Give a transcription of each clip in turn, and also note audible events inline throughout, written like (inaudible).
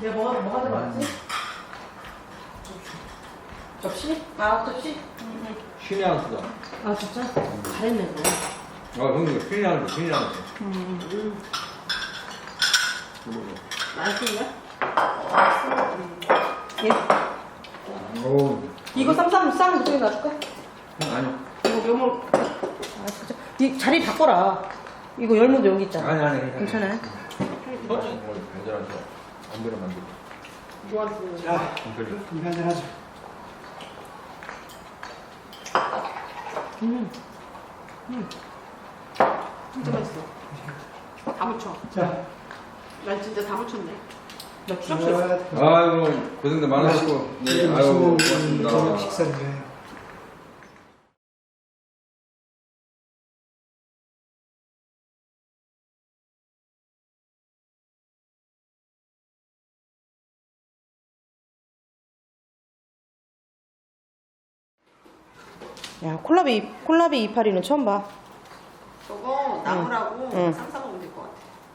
내가 뭐가 뭐가 들어갔지? 접시? 아 접시? 신의 한 수다. 아 진짜? 잘했네 그거. 아, 형님, 신의 한 수, 신의 한 수. 음. 맛있냐? 예. 오, 이거 쌈쌈 쌈 그쪽에 놔줄까? 아니, 이거 요물. 아 진짜. 이 자리 바꿔라. 이거 열무도 여기 있잖아. 아니, 아니, 괜찮아요. 괜찮아요? 서진. 간절하죠. 안 그래, 만들 좋았어. 자, 안 그래. 준비 한잔 하자. 음. 음. 진짜 맛있어. 다 묻혀. 자, 난 진짜 다 묻혔네. 나 자, 추적했어. 아이고, 고생들 많으셨고. 네, 아유, 고맙습니다. 식사인데. 야 콜라비 콜라비 이파리는 처음 봐. 저거 나물하고 응. 쌈 싸 먹으면 될 것 같아.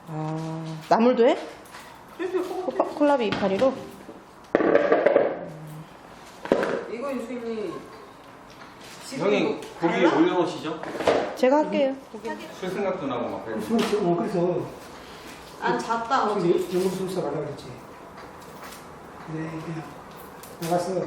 아 나물도 해? 콜라- 콜라비 이파리로? 이거 유수인이 지금 형이 이거 고기 달라? 올려놓으시죠? 제가 할게요. 술 생각도 나고 막 그래요. 수능, 어, 그래서 안 잤다 어제. 저기 연금 수사 가려고 그랬지. 그래, 그냥 나가서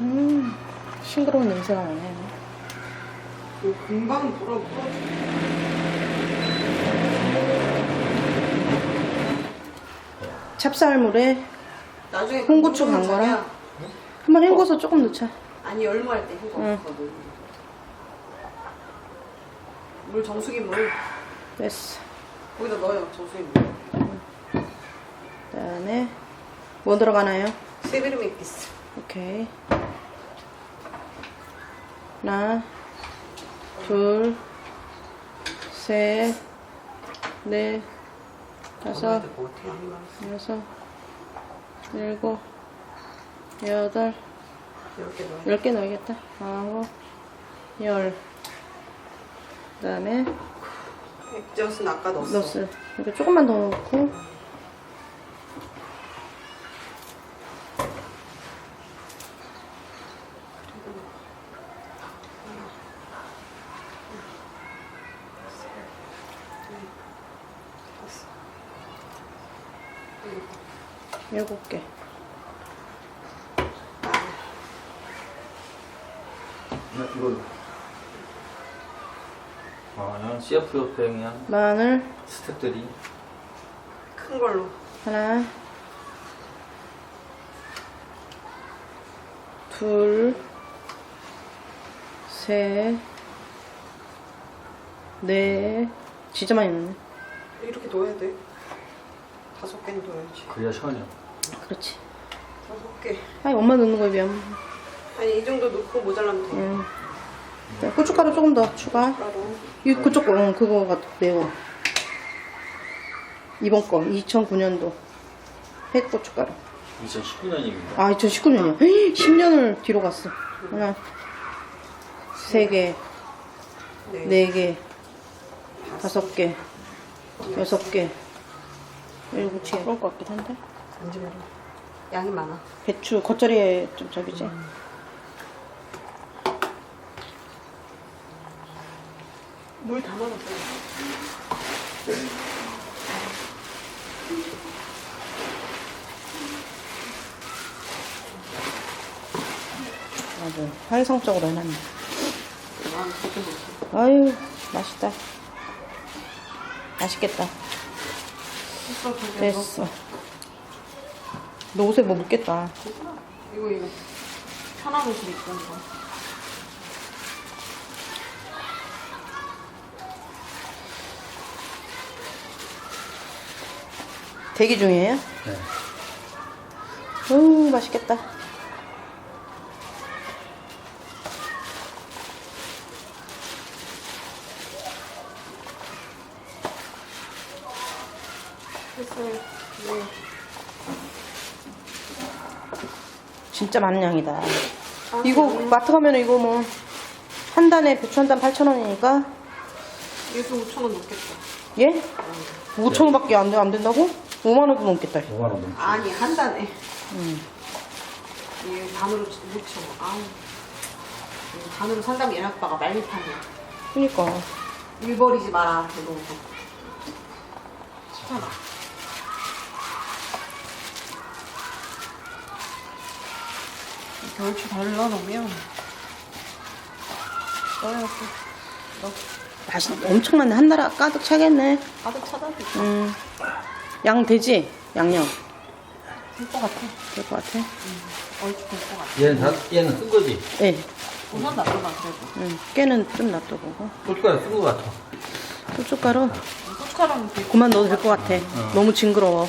음 싱그러운 냄새가 나네. 이거 금방 불어 불어. 찹쌀물에 나중에 홍고추 간 거랑? 자기야. 한번 헹궈서 조금 넣자. 아니 열무할 때 헹궈 응. 거든. 물 정수기 물 됐어. 거기다 넣어요 정수기 물. 그다음에 뭐 들어가나요? 세비름 에피스. 오케이. 하나, 둘, 셋, 넷, 다섯, 여섯, 일곱, 여덟. 열 개 넣어야겠다. 아홉, 열. 그 다음에 액젓은 아까 넣었어. 넣었어요. 이렇게 조금만 더 넣고. 일곱 개. 이거. 아, CF 협회 한 마늘 스태프들이 큰 걸로. 하나, 둘, 셋, 넷. 진짜 많이 넣네. 이렇게 넣어야 돼. 다섯 개는 넣어야지. 그래야 시원해요. 그렇지. 다섯 개. 아니 엄마 넣는 거에 비하면. 아니 이 정도 넣고 모자라면 돼. 음. 자, 고춧가루 조금 더 추가. 가루. 이 그쪽 거, 응, 그거가 매워. 이번 거, 2009년도. 햇 고춧가루. 2019년입니다. 아, 2019년이야. 10년을 뒤로 갔어. 하나, 세 개, 네. 네 개, 다섯 개, 여섯 개, 일곱 개. 그럴 것 같긴 한데. 왠지 모르. 양이 많아. 배추, 겉절이에 좀 저기지. 물 담아놨어. 아주 환상적으로 해놨네. 먹어. 아유, 맛있다. 맛있겠다. 됐어. 너 옷에 뭐 묻겠다. 이거 이거 편한 옷을 입고 온 거. 대기 중이에요? 네. 음, 맛있겠다. 됐어요. 네. 진짜 많은 양이다. 이거 마트 가면 이거 뭐 한 단에 배추 한 단 8,000원이니까 예수 5천 원 넘겠다. 예? 5,000원밖에 안, 돼- 안 된다고? 5만 원도 넘겠다. 5만 원 넘지. 아니 한 단에. 음. 얘 반으로 6천 원. 아우. 얘 반으로 산다면 얘네 아빠가 말미판이야. 그니까. 일 버리지 마라. 이러면서. 치 사하다. 결추 달라 놓으면 써야지. 너 맛이 엄청 많네. 한 나라 가득 차겠네. 가득 찾아도 음. 양 되지? 양념. 될것 같아. 될 것 같아. 얼추 될 것 같아. 얘는 다 얘는 쓴 거지. 예. 우선 나쁘다 그래도. 음. 깨는 좀 놔둬보고. 고춧가루 쓴거 같아. 고춧가루 고춧가루는 되게 그만 넣어도 될 것 같아. 너무 징그러워.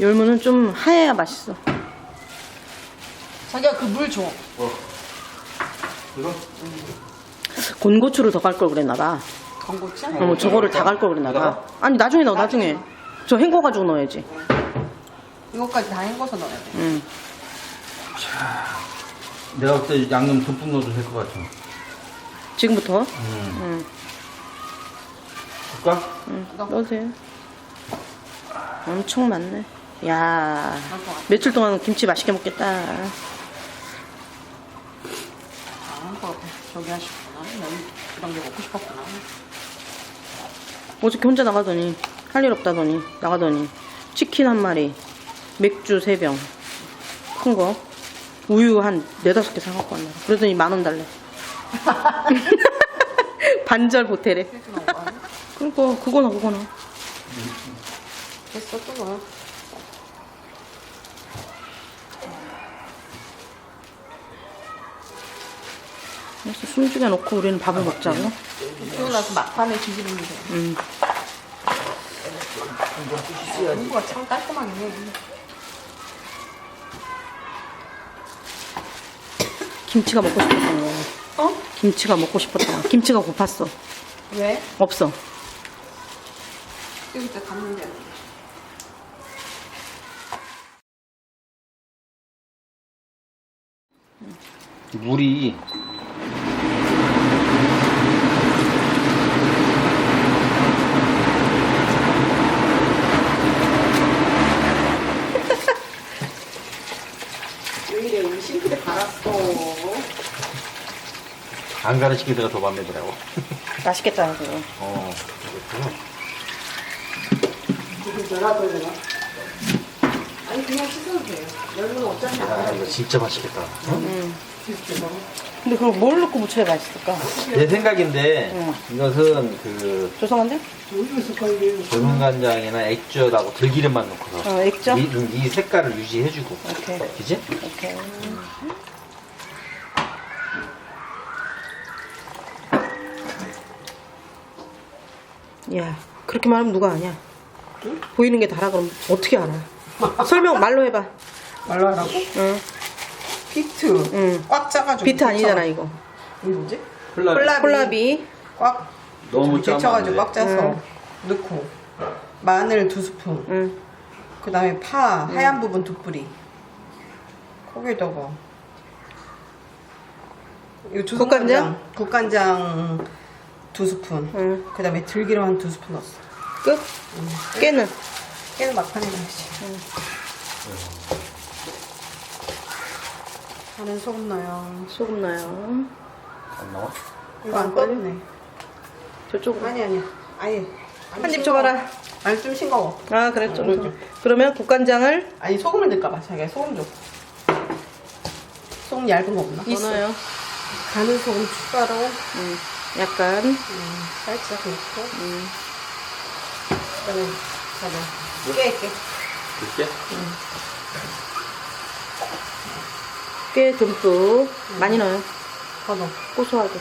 열무는 좀 하얘야 맛있어. 자기가 그물 줘. 뭐? 이거? 곤고추를 더 갈 걸 그랬나 봐. 건고추? 어, 저거를 다 갈 걸 그랬나 봐. 아니 나중에 넣어 나중에. 저 헹궈 가지고 넣어야지. 이것까지 다 헹궈서 넣어야 돼. 음. 내가 그때 양념 듬뿍 넣어도 될 것 같아. 지금부터. 음. 음. 줄까? 음. 넣어도 돼요. 엄청 많네. 야. 며칠 동안 김치 맛있게 먹겠다. 같아. 저기 하시구나. 게 먹고 싶었구나. 어저께 혼자 나가더니 할 일 없다더니 나가더니 치킨 한 마리, 맥주 세 병, 큰 거, 우유 한 네다섯 개 사갖고 왔나. 그러더니 만 원 달래. (laughs) 반절 아니야? 그러니까 그거나 그거나. 됐어, 또넣어. 그래서 숨죽여 놓고 우리는 밥을 먹자고. 그러고 나서 막판에 뒤집으면 돼. 음. 공부가 참 깔끔하긴 해. 김치가 먹고 싶었던 거. 어? 김치가 먹고 싶었던 거. 김치가 고팠어. 왜? 없어. 여기 때 갔는데. 물이 왜 이래, 우리 싱크대 갈았어. 안 가르치기다가 더 맘에 들라고. (laughs) 맛있겠다 그거. 어. 이게 열어 돌려나? 아니, 그냥 씻어도 돼요. 열무는 어차피 안아 돼. 이거 진짜 맛있겠다. 음. 근데 그걸 뭘 넣고 무쳐야 맛있을까? 내 생각인데 응. 이것은 그 조성한데? 어디가 있을까 이게 젊은 간장이나 액젓하고 들기름만 넣고서 어, 액젓? 이, 이 색깔을 유지해주고 오케이. 그지? 오케이. 야, 그렇게 말하면 누가 아냐? 보이는 게 다라 그럼 어떻게 알아? 설명 말로 해봐. 말로 하라고? 응. 비트. 응. 꽉 짜가지고. 비트 아니잖아 이거. 이게 뭐지? 콜라 콜라- 콜라비. 꽉 너무 짜면 데쳐가지고 안꽉 돼. 짜서 응. 넣고. 마늘 두 스푼. 응. 그 다음에 파, 하얀 부분 두 뿌리. 거기다가. 이거 조선 국간장? 간장. 국간장 두 스푼. 응. 그 다음에 들기름 한 두 스푼 넣었어. 끝. 깨는. 깨는 막판에 넣어야지. 저는 소금 넣어요. 소금 넣어요. 안 나와? 이거 안 끓네. 저쪽으로. 아니, 아니야. 아예. 한입 줘봐라. 아니, 좀 싱거워. 아 그래 좀. 더. 그러면 국간장을 아니, 소금을 넣을까봐. 자기가 소금 줘. 소금 얇은 거 없나? 넣어요. 가는 소금 추가로 음, 약간. 음, 살짝 넣고 음. 그다음에 저는 깨, 깨. 이렇게? 꽤 듬뿍 많이 넣어요. 더 넣어. 고소하게.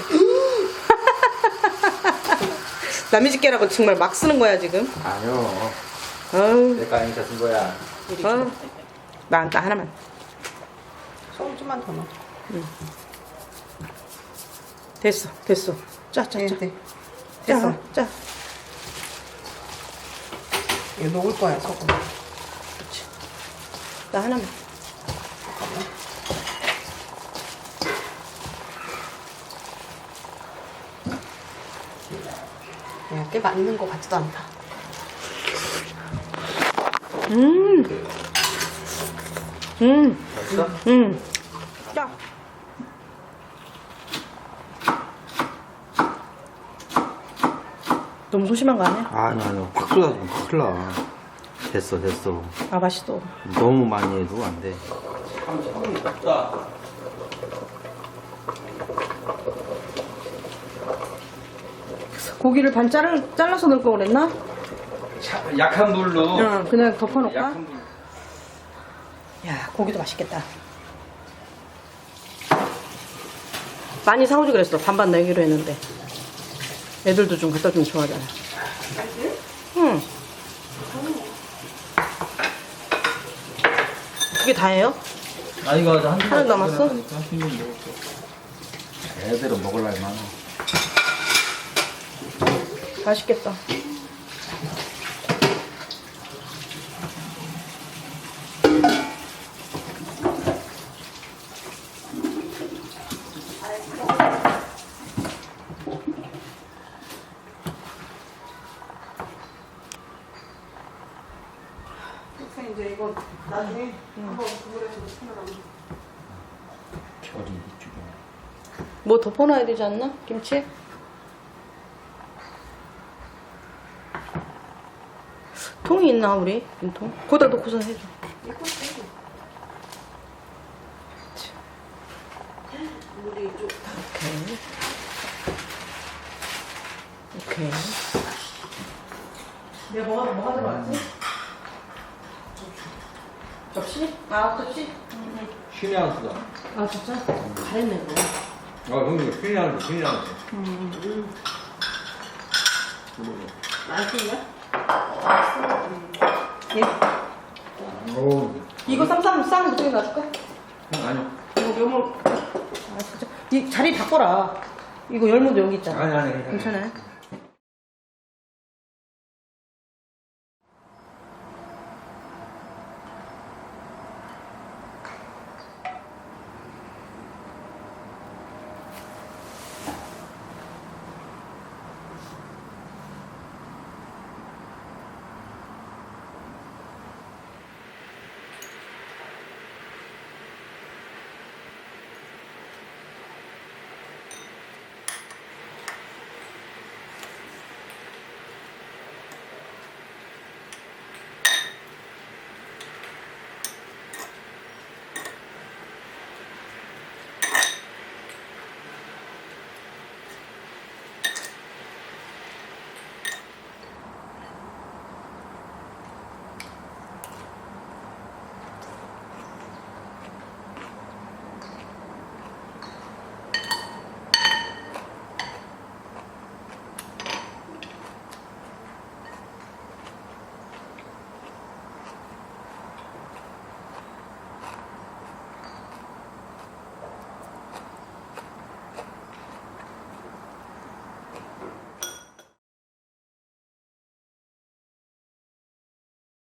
(laughs) 남의 집게라고 정말 막 쓰는 거야 지금. 아니요. 어우, 내가 아니까 쓴 거야. 어우. 나나 하나만. 소금 좀만 더 넣어. 됐어, 됐어. 짜, 짜, 짜. 네, 짜, 됐어. 짜. 이거 녹을 거야 소금. 나 하나만. 야, 꽤 맞는 거 같지도 않다. 음, 음, 맛있어? 음. 너무 소심한 거 아니야? 아니 아니 확 쏟아지면 큰일 나. 됐어 됐어. 아 맛있어. 너무 많이 해도 안 돼. 고기를 반 자르, 잘라서 넣을 거 그랬나? 약한 불로. 응, 그냥 덮어놓을까? 약한 불. 야, 고기도 맛있겠다. 많이 사오지 그랬어. 반반 내기로 했는데. 애들도 좀 갖다 주면 좋아하잖아. 응. 그게 다예요? 아 이거 한 하나 남았어? 애대로 먹을라면 많아. 맛있겠다. 선생님 이제 이거 나중에 한번 국물에서 넣으면 결이 이쪽에. 뭐 덮어놔야 되지 않나? 김치? 통이 있나 우리? 김통? 거기다 놓고서 해줘. 오케이. 오케이. 내가 뭐가, 뭐가 들어갔지? 접시? 아, 접시? 한 수다. 아, 진짜? 잘했네, 너. 아 형님 신의 한 수, 신의 한 수. 맛있네? 오. 이거 쌈쌈 쌈 이쪽에 놔줄까? 아니 이거 열무. 아, 진짜. 이 자리 바꿔라. 이거 열무도 여기 있잖아. 아니 아니 괜찮아. 괜찮아요?